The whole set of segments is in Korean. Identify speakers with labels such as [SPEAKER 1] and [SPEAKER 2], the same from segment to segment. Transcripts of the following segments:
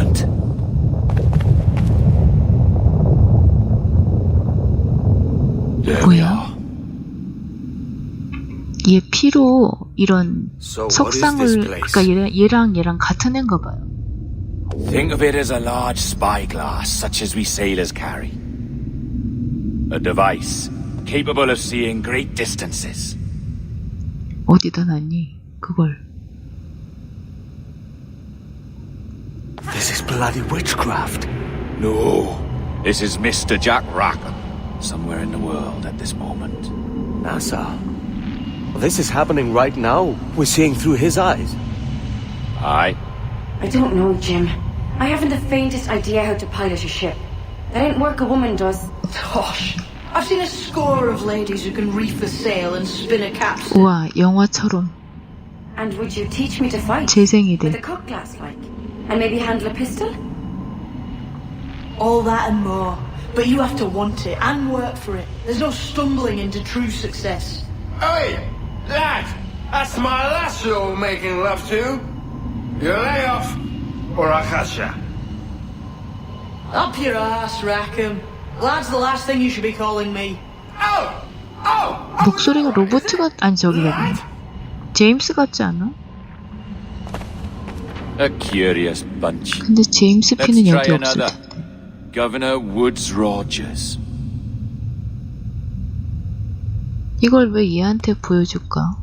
[SPEAKER 1] moment.
[SPEAKER 2] 뭐야? 얘 피로 이런 석상을? 그러니까 얘랑, 얘랑 얘랑 같은 애인가 봐요.
[SPEAKER 1] Think of it as a large spyglass, such as we sailors carry. A device capable of seeing great distances.
[SPEAKER 2] 어디다 놨니? 그걸.
[SPEAKER 3] This is bloody witchcraft.
[SPEAKER 1] No, this is Mr. Jack Rackham, somewhere in the world at this moment.
[SPEAKER 3] NASA. This is happening right now. We're seeing through his eyes.
[SPEAKER 1] Aye,
[SPEAKER 4] I don't know, Jim. I haven't the faintest idea how to pilot a ship. That ain't work a woman does.
[SPEAKER 5] Gosh, I've seen a score of ladies who can reef a sail and spin a capstan.
[SPEAKER 2] 우와, 영화처럼
[SPEAKER 4] And would you teach me to fight? With a
[SPEAKER 2] 재생이들.
[SPEAKER 4] cutlass, like? And maybe handle a pistol?
[SPEAKER 5] All that and more. But you have to want it and work for it. There's no stumbling into true success.
[SPEAKER 6] Hey, lad, that's my lass you're making love to. You lay off, or I'll catch ya.
[SPEAKER 5] Up your ass, Rackham. Lad's the last thing you should be calling me.
[SPEAKER 6] Oh! Oh!
[SPEAKER 2] 목소리가 로봇 같, 아니 저기 저기. 제임스 같지 않아?
[SPEAKER 1] A curious bunch.
[SPEAKER 2] 근데 제임스
[SPEAKER 1] Let's
[SPEAKER 2] 피는
[SPEAKER 1] try
[SPEAKER 2] 여기 없을
[SPEAKER 1] another.
[SPEAKER 2] 텐데.
[SPEAKER 1] Governor Woods Rogers.
[SPEAKER 2] 이걸 왜 얘한테 보여줄까?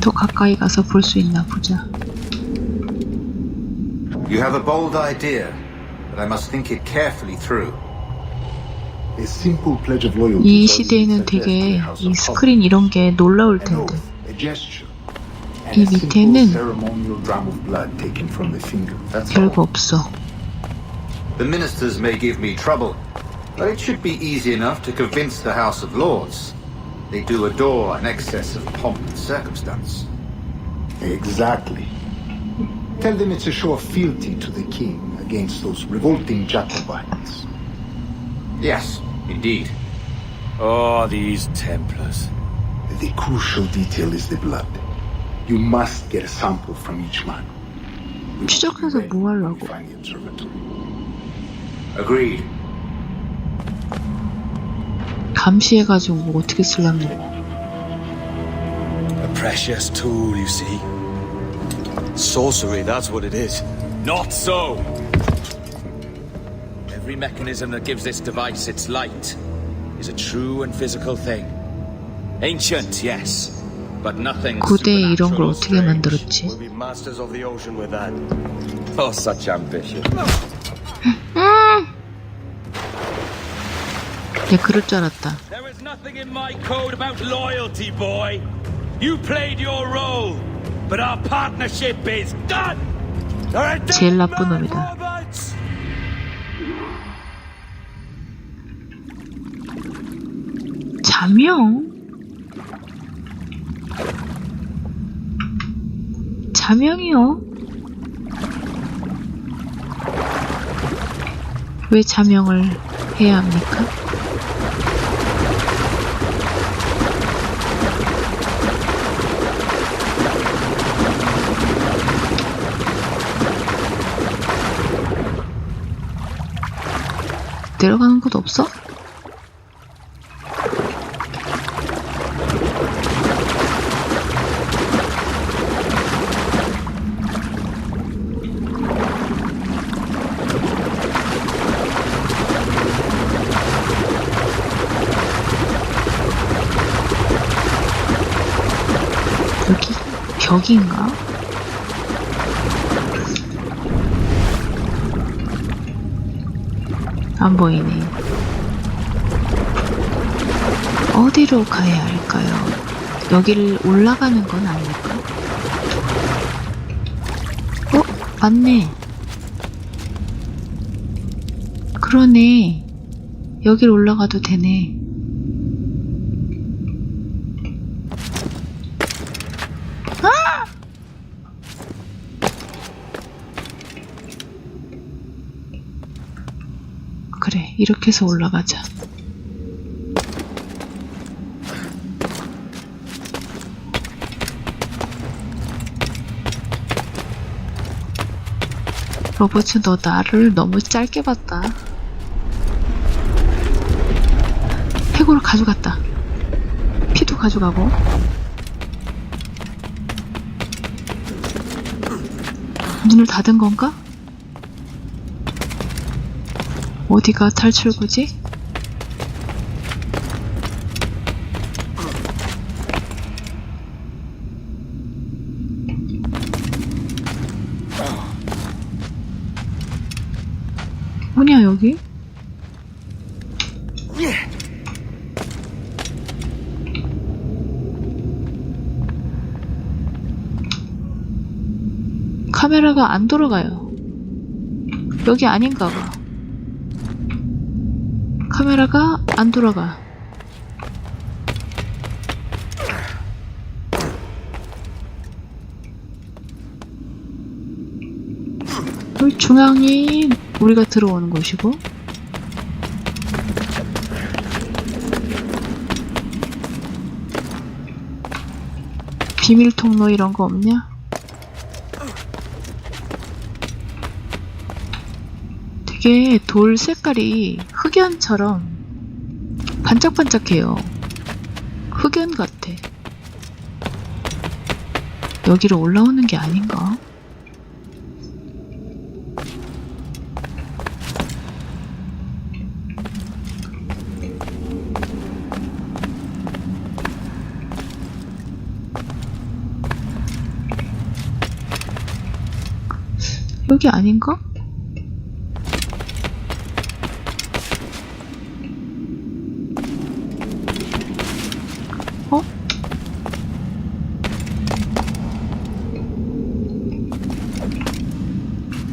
[SPEAKER 2] 더 가까이 가서 볼 수 있나 보자.
[SPEAKER 7] You have a bold idea, but I must think it carefully through.
[SPEAKER 2] 이
[SPEAKER 8] is all
[SPEAKER 2] 시대에는
[SPEAKER 8] you suggest to
[SPEAKER 2] 되게
[SPEAKER 8] the House
[SPEAKER 2] 이
[SPEAKER 8] of
[SPEAKER 2] 스크린 이런 게 놀라울
[SPEAKER 8] Commons. An
[SPEAKER 2] 텐데.
[SPEAKER 8] oath, a gesture, and
[SPEAKER 2] 이
[SPEAKER 8] a simple
[SPEAKER 2] 밑에는
[SPEAKER 8] ceremonial drop of blood taken from the finger. That's
[SPEAKER 2] 별거
[SPEAKER 8] all.
[SPEAKER 2] 없어.
[SPEAKER 7] The ministers may give me trouble, but it should be easy enough to convince the House of Lords. They do adore an excess of pomp and circumstance.
[SPEAKER 8] Exactly. Tell them it's a show of fealty to the king against those revolting Jacobites.
[SPEAKER 7] Yes, indeed.
[SPEAKER 1] Oh, these Templars.
[SPEAKER 8] The crucial detail is the blood. You must get a sample from each man. We must be
[SPEAKER 2] 추적해서
[SPEAKER 8] ready
[SPEAKER 2] 뭐
[SPEAKER 8] when we
[SPEAKER 2] 하려고?
[SPEAKER 8] find the observatory.
[SPEAKER 7] Agreed.
[SPEAKER 2] 감시해가지고 뭐 어떻게 쓰려면
[SPEAKER 1] A precious tool, you see.
[SPEAKER 3] Sorcery, that's what it is.
[SPEAKER 1] Not so! Every mechanism that gives this device its light is a true and physical thing. Ancient, yes, but nothing
[SPEAKER 2] 고대에 이런 걸
[SPEAKER 1] supernatural or
[SPEAKER 2] 어떻게
[SPEAKER 1] strange.
[SPEAKER 2] 만들었지?
[SPEAKER 3] We'll be masters of the ocean with that.
[SPEAKER 1] Oh, such ambition.
[SPEAKER 2] 얘 그럴 줄 알았다.
[SPEAKER 1] There is nothing in my code about loyalty, boy. You played your role, but our partnership is done. All right,
[SPEAKER 2] 제일 나쁜 놈이다. 자명? 자명이요? 왜 자명을 해야 합니까? 내려가는 곳 없어? 여기 벽인가? 안 보이네. 어디로 가야 할까요? 여기를 올라가는 건 아닐까? 어? 맞네. 그러네. 여길 올라가도 되네. 이렇게 해서 올라가자. 로버츠 너 나를 너무 짧게 봤다. 해골을 가져갔다. 피도 가져가고. 눈을 닫은 건가? 어디가 탈출구지? 뭐냐 여기? 카메라가 안 돌아가요. 여기 아닌가 봐. 카메라가 안 돌아가. 여기 중앙이 우리가 들어오는 곳이고 비밀 통로 이런 거 없냐? 되게 돌 색깔이 흑연처럼 반짝반짝해요. 흑연 같아. 여기로 올라오는 게 아닌가? 여기 아닌가?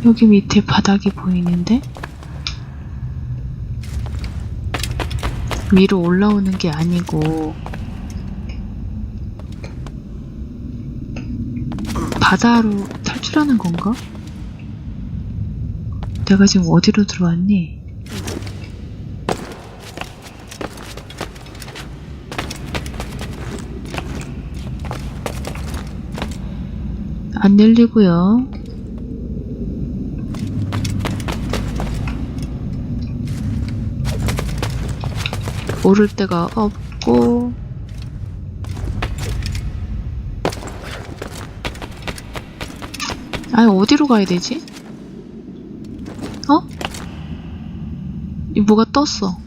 [SPEAKER 2] 여기 밑에 바닥이 보이는데? 위로 올라오는 게 아니고 바다로 탈출하는 건가? 내가 지금 어디로 들어왔니? 안 열리고요. 오를 데가 없고 아니 어디로 가야 되지? 어? 이 뭐가 떴어.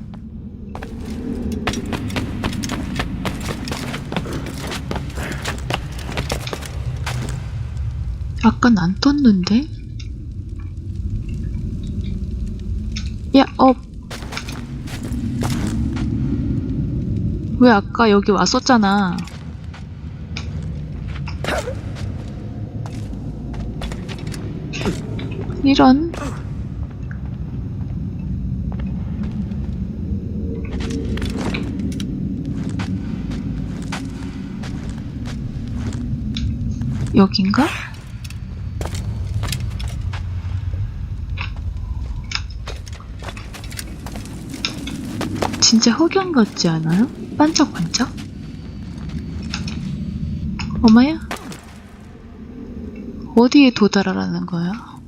[SPEAKER 2] 아깐 안 떴는데? 야, 어. 왜 아까 여기 왔었잖아. 이런. 여긴가? 진짜 흑연 같지 않아요? 반짝반짝? 엄마야? 어디에 도달하라는 거야?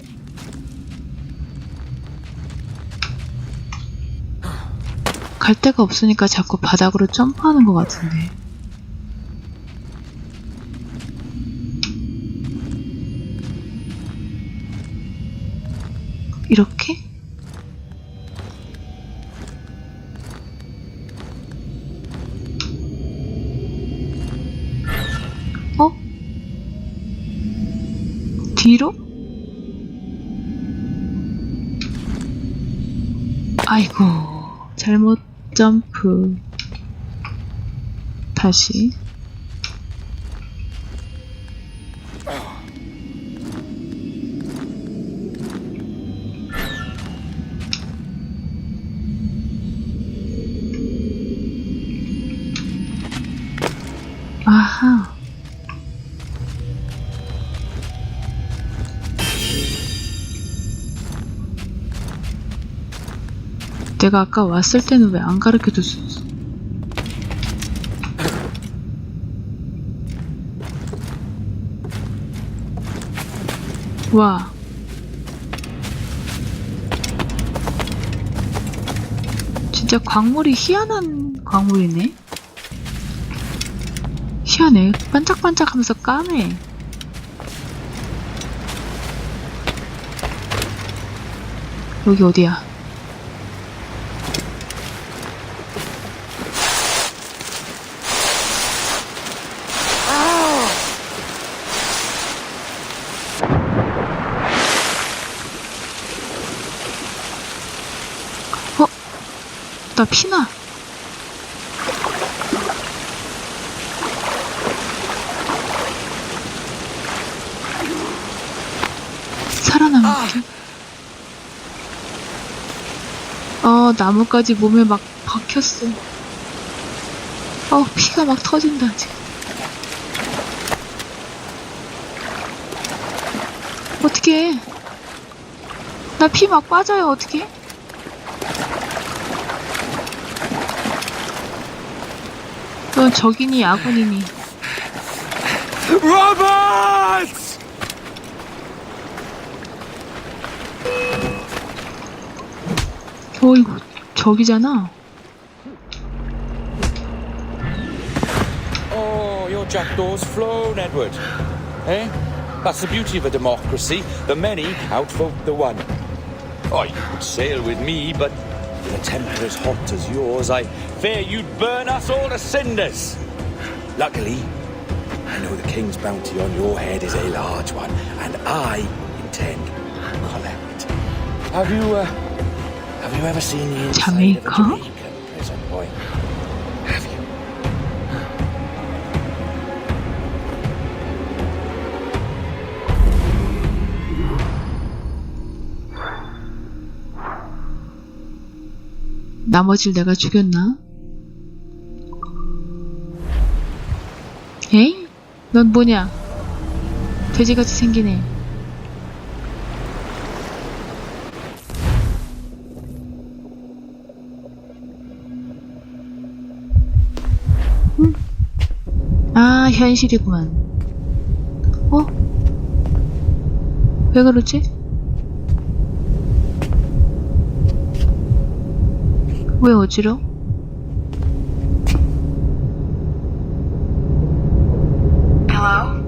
[SPEAKER 2] 갈 데가 없으니까 자꾸 바닥으로 점프하는 것 같은데. 이렇게? 뒤로? 아이고, 잘못 점프. 다시. 내가 아까 왔을 때는 왜 안 가르쳐 줬었어? 와. 진짜 광물이 희한한 광물이네? 희한해. 반짝반짝 하면서 까매. 여기 어디야? 나 피나? 살아남을게. 어, 나뭇가지 몸에 막 박혔어. 어, 피가 막 터진다, 지금. 어떡해. 나피 막 빠져요, 어떡해. 넌 적이니 아군이니.
[SPEAKER 1] Robert!
[SPEAKER 2] 어이구, 적이잖아.
[SPEAKER 9] Oh, your jackdaws flown, Edward. Eh? That's the beauty of a democracy. The many outvote the one. Oh, you could sail with me, but a temper as hot as yours, I fear you'd burn us all to cinders. Luckily, I know the king's bounty on your head is a large one, and I intend to collect. Have you, uh, have you ever seen the inside of a
[SPEAKER 2] Jamaica?
[SPEAKER 9] Jamaican prison boy?
[SPEAKER 2] 나머지를 내가 죽였나? 에이? 넌 뭐냐? 돼지같이 생기네. 음. 아, 현실이구만. 어? 왜 그러지? 왜 어지러?
[SPEAKER 10] Hello?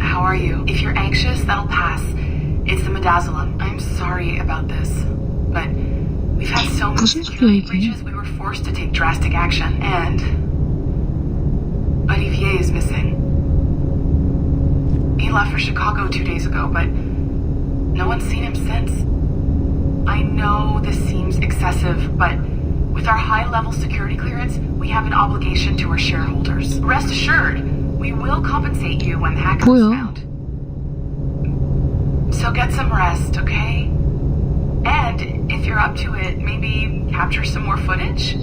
[SPEAKER 10] How are you? If you're anxious, that'll pass. It's the midazolam. I'm sorry about this, but we've had so many
[SPEAKER 2] 무슨 소리야,
[SPEAKER 10] security
[SPEAKER 2] 이게?
[SPEAKER 10] breaches, we were forced to take drastic action, and Olivier is missing. He left for Chicago two days ago, but no one's seen him since. I know this seems excessive, but with our high level security clearance, we have an obligation to our shareholders. Rest assured, we will compensate you when the hacker is
[SPEAKER 2] 뭐야?
[SPEAKER 10] found. So get some rest, okay? And if you're up to it, maybe capture some more footage?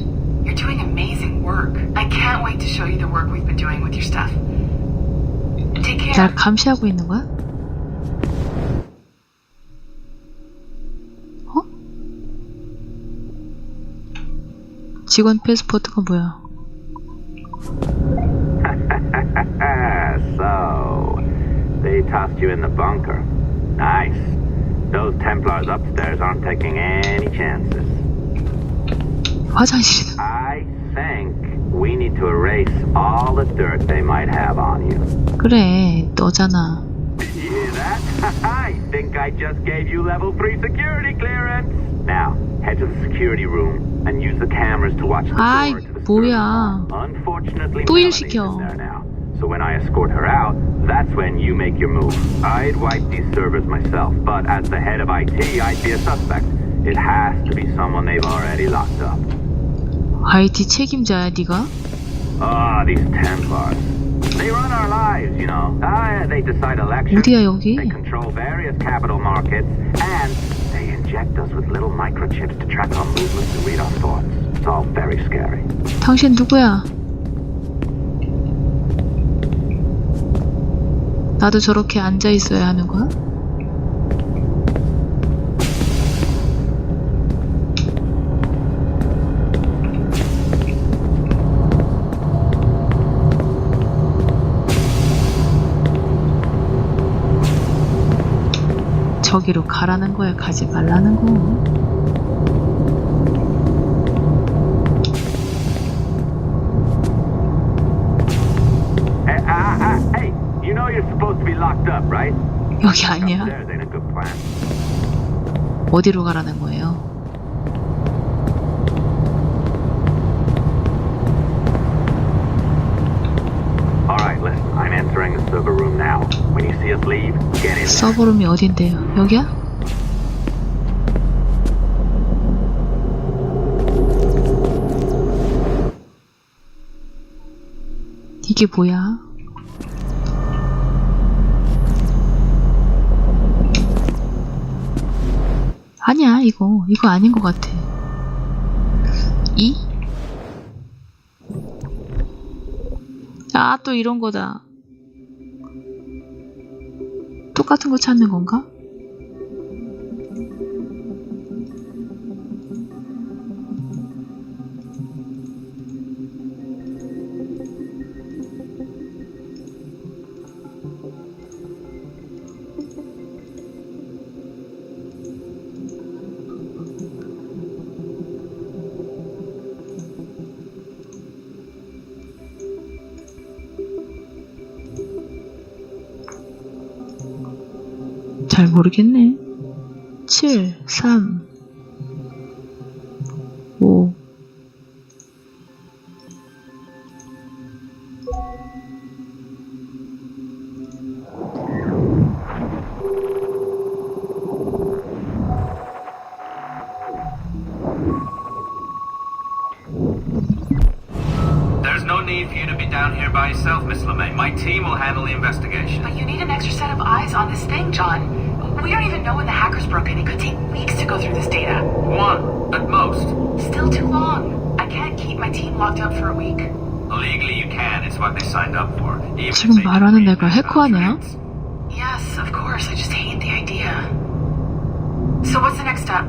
[SPEAKER 10] You're doing amazing work. I can't wait to show you the work we've been doing with your stuff. Take care.
[SPEAKER 2] 날 감시하고 있는 거야? 직원 패스포트가 뭐야?
[SPEAKER 11] so, they tossed you in the bunker. Nice. Those Templars upstairs aren't taking any chances.
[SPEAKER 2] 화장실이다.
[SPEAKER 11] I think we need to erase all the dirt they might have on you.
[SPEAKER 2] 그래, 너잖아.
[SPEAKER 11] Did you hear that? I think I just gave you level 3 security clearance. Now, head to the security room and use the cameras to watch the
[SPEAKER 2] 아이,
[SPEAKER 11] door to the
[SPEAKER 2] 뭐야.
[SPEAKER 11] Unfortunately,
[SPEAKER 2] 또 일
[SPEAKER 11] Melanie's
[SPEAKER 2] 시켜.
[SPEAKER 11] in there now. So when I escort her out, that's when you make your move. I'd wipe these servers myself, but as the head of IT, I'd be a suspect. It has to be someone they've already locked up.
[SPEAKER 2] IT 책임자야, 네가?
[SPEAKER 11] Ah, these Templars. They run our lives, you know. Ah, they decide elections.
[SPEAKER 2] 어디야, 여기?
[SPEAKER 11] They control various capital markets, and they inject us with little microchips to track our movements and read our thoughts. It's all very scary.
[SPEAKER 2] 당신 누구야? 나도 저렇게 앉아 있어야 하는 거야? 저기로 가라는 거야. 가지 말라는 거. 여기 아니야. 어디로 가라는 거예요? 서버룸이 어딘데요? 여기야? 이게 뭐야? 아니야, 이거. 이거 아닌 것 같아. 이? 아, 또 이런 거다. 똑같은 거 찾는 건가? 잘 모르겠네. 7, 3, 5.
[SPEAKER 12] There's no need for you to be down here by yourself, Miss LeMay. My team will handle the investigation.
[SPEAKER 10] But you need an extra set of eyes on this thing, John. We don't even know when the hackers broke in. It could take weeks to go through this data.
[SPEAKER 12] One, at most.
[SPEAKER 10] Still too long. I can't keep my team locked up for a week.
[SPEAKER 12] Legally, you can. It's what they signed up for. Even if
[SPEAKER 2] 지금
[SPEAKER 12] they
[SPEAKER 2] 말하는 애가 해커하냐?
[SPEAKER 10] Yes, of course. I just hate the idea. So what's the next step?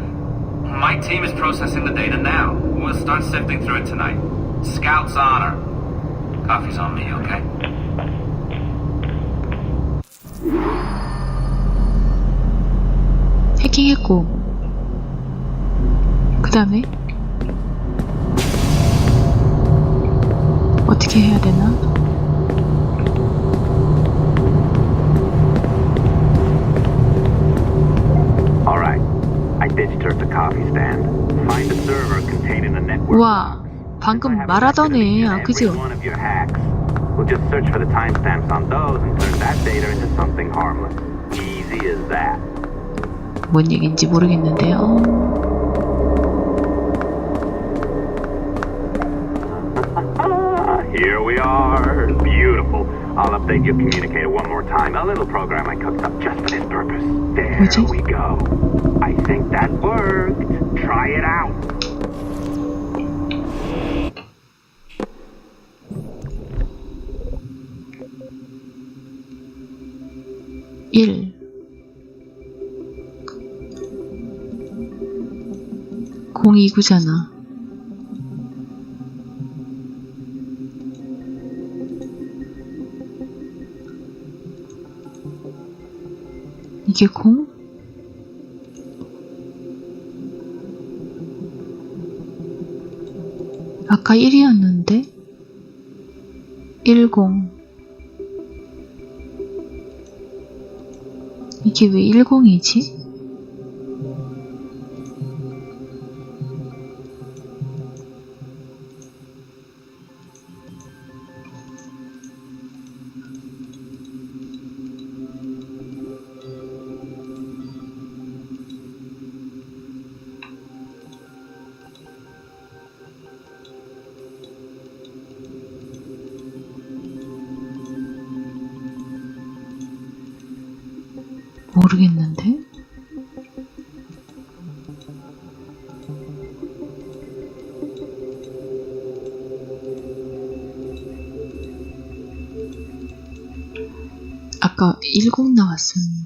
[SPEAKER 12] My team is processing the data now. We'll start sifting through it tonight. Scout's honor. Coffee's on me, okay?
[SPEAKER 2] 해킹했고. 그 다음에? 어떻게 해야 되나? 우와, 방금 말하던 애야, 그죠?
[SPEAKER 11] Every one of your hacks. We'll just search for the timestamps on those and turn that data into something harmless. Easy as that.
[SPEAKER 2] 뭔 얘기인지 모르겠는데요.
[SPEAKER 11] Ah, here we are. Beautiful. I'll update your communicator one more time. A little program I cooked up just for this purpose. There
[SPEAKER 2] 뭐지?
[SPEAKER 11] we go. I think that worked. Try it out.
[SPEAKER 2] 일 이구잖아. 이게 공? 아까 1이었는데? 10 이게 왜 10이지? 모르겠는데? 아까 10 나왔었는데